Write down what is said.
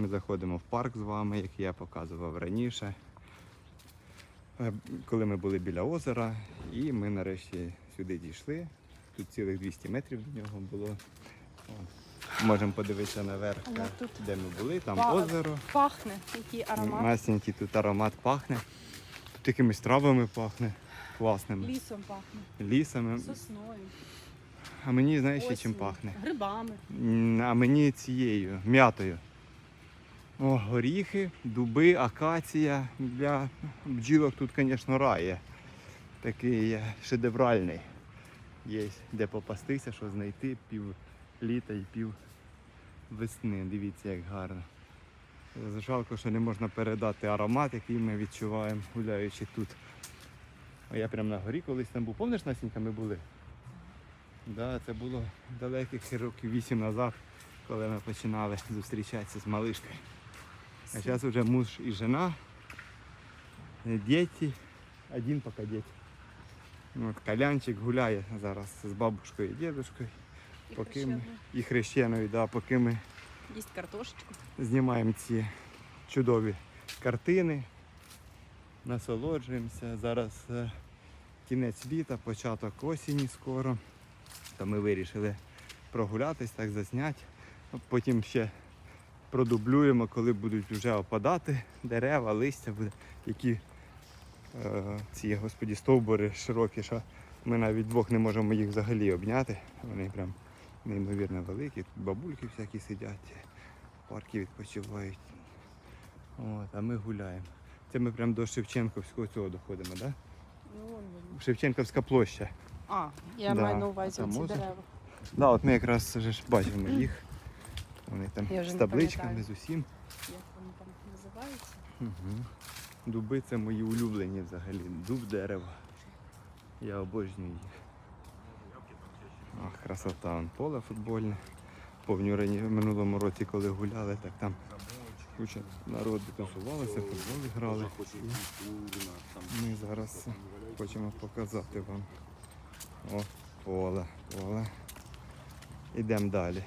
ми заходимо в парк з вами, як я показував раніше. Е, Коли ми були біля озера, і ми нарешті сюди дійшли. Тут цілих 200 метрів до нього було. Можемо подивитися наверх, е, тут де ми були, там па- озеро. Пахне, який аромат. Масенький тут аромат пахне. Тут якимись травами пахне, класними, Лісом пахне, лісами. сосною, А мені знаєш, ще чим пахне? грибами. А мені цією м'ятою. О, горіхи, дуби, акація. Для бджілок тут, звісно, рай є. Такий шедевральний. Є де попастися, що знайти пів літа і пів весни. Дивіться, як гарно. Жалко, що не можна передати аромат, який ми відчуваємо, гуляючи тут. А я прямо на горі колись там був. Пам'ятаєш, Насінька, ми були? Да, це було далеких років вісім назад, коли ми починали зустрічатися з малишкою. А зараз вже муж і жена, е, діти, один поки діти. От Калянчик гуляє зараз з бабушкою і дідушкою, І поки ми, хрещено. і хрещеною, да, поки ми Їсть картошечку. знімаємо ці чудові картини, насолоджуємося. Зараз е, кінець літа, початок осені скоро. То ми вирішили прогулятись, так засняти. Потім ще продублюємо, коли будуть вже опадати дерева, листя, буде, які е, ці господі стовбури широкі, що ми навіть двох не можемо їх взагалі обняти. Вони прям неймовірно великі. Тут бабульки всякі сидять парки відпочивають. От, а ми гуляємо. Це ми прямо до Шевченківського цього доходимо, так? Да? Ну. Шевченківська площа. А, я Да, маю на увазі ці дерева. Да, от ми якраз вже бачимо їх. Вони там Я вже з табличками, з усім. Як вони там називаються? Угу. Дуби це мої улюблені взагалі. Дуб дерева. Я обожнюю їх. Ах, красота, он поле футбольне. Повню в минулому році, коли гуляли, так там куча народу тусувалися, футбол грали. І ми зараз хочемо показати вам. О, поле, поле. Ідемо далі.